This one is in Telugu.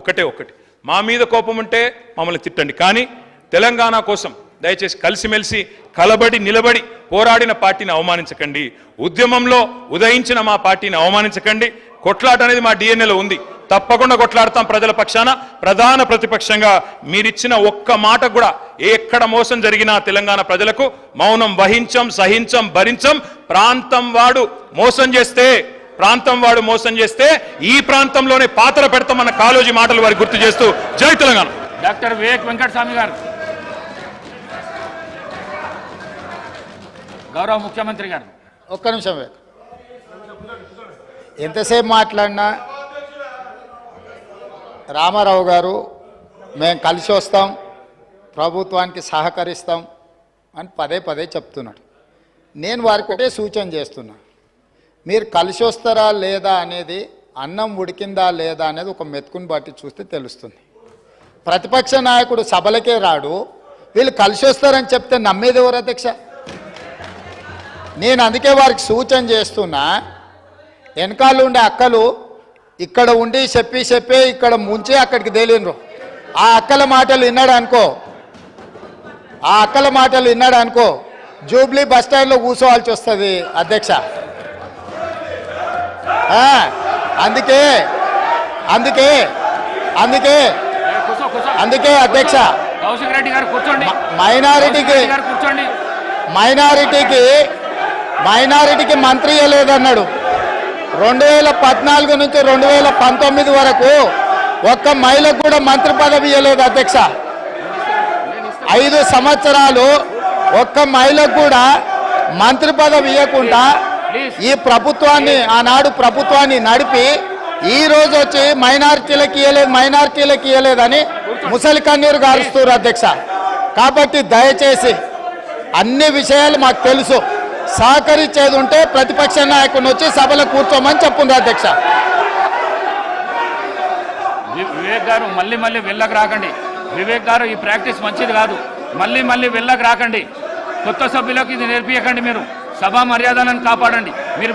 ఒకటే ఒకటి. మా మీద కోపం ఉంటే మమ్మల్ని తిట్టండి. కానీ తెలంగాణ కోసం దయచేసి కలిసిమెలిసి కలబడి నిలబడి పోరాడిన పార్టీని అవమానించకండి. ఉద్యమంలో ఉదయించిన మా పార్టీని అవమానించకండి. కొట్లాట అనేది మా డిఎన్ఏలో ఉంది. తప్పకుండా కొట్లాడతాం ప్రజల పక్షాన. ప్రధాన ప్రతిపక్షంగా మీరిచ్చిన ఒక్క మాట కూడా ఎక్కడ మోసం జరిగినా తెలంగాణ ప్రజలకు మౌనం వహించం సహించం భరించం. ప్రాంతం వాడు మోసం చేస్తే ప్రాంతం వాడు మోసం చేస్తే ఈ ప్రాంతంలోనే పాత్ర పెడతామన్న కాలోజీ మాటలు వారికి గుర్తు చేస్తూ జై తెలంగాణ. డాక్టర్ వివేక్ వెంకటస్వామి గారు. గౌరవ ముఖ్యమంత్రి గారు. ఒక్క నిమిషం వివేక్. ఎంతసేపు మాట్లాడినా రామారావు గారు మేము కలిసి వస్తాం ప్రభుత్వానికి సహకరిస్తాం అని పదే పదే చెప్తున్నాడు. నేను వారికి ఒకటే సూచన చేస్తున్నా. మీరు కలిసి వస్తారా లేదా అనేది అన్నం ఉడికిందా లేదా అనేది ఒక మెతుకుని బట్టి చూస్తే తెలుస్తుంది. ప్రతిపక్ష నాయకుడు సభలకే రాడు వీళ్ళు కలిసి వస్తారని చెప్తే నమ్మేది ఎవరు అధ్యక్ష? నేను అందుకే వారికి సూచన చేస్తున్నా వెనకాల ఉండే అక్కలు ఇక్కడ ఉండి చెప్పి చెప్పి ఇక్కడ ముంచి అక్కడికి తేలినరు ఆ అక్కల మాటలు విన్నాడు అనుకో ఆ అక్కల మాటలు విన్నాడు అనుకో జూబ్లీ బస్ స్టాండ్లో కూర్చోవాల్సి వస్తుంది అధ్యక్ష. అందుకే అందుకే అందుకే అందుకే అధ్యక్ష. కౌశిక్ రెడ్డి గారు కూర్చోండి. మైనారిటీకి మైనారిటీకి మైనారిటీకి మంత్రి ఇవ్వలేదన్నాడు. రెండు వేల పద్నాలుగు నుంచి రెండు వేల పంతొమ్మిది వరకు ఒక్క మహిళకు కూడా మంత్రి పదవి ఇవ్వలేదు అధ్యక్ష. ఐదు సంవత్సరాలు ఒక్క మహిళకు కూడా మంత్రి పదవి ఇవ్వకుండా ఈ ప్రభుత్వాన్ని ఆనాడు ప్రభుత్వాన్ని నడిపి ఈ రోజు వచ్చి మైనారిటీలకు ఇవ్వలేదు మైనారిటీలకు ఇవ్వలేదని ముసలి కన్నీరు గారుస్తారు అధ్యక్ష. కాబట్టి దయచేసి అన్ని విషయాలు మాకు తెలుసు. సహకరించేది ఉంటే ప్రతిపక్ష నాయకుడిని వచ్చి సభలో కూర్చోమని చెప్పుంది అధ్యక్ష. వివేక్ గారు మళ్ళీ మళ్ళీ వెళ్ళకు రాకండి. వివేక్ గారు ఈ ప్రాక్టీస్ మంచిది కాదు. మళ్ళీ మళ్ళీ వెళ్ళకు రాకండి. కొత్త సభ్యులకు ఇది నేర్పియకండి మీరు. సభా మర్యాదలను కాపాడండి. మీరు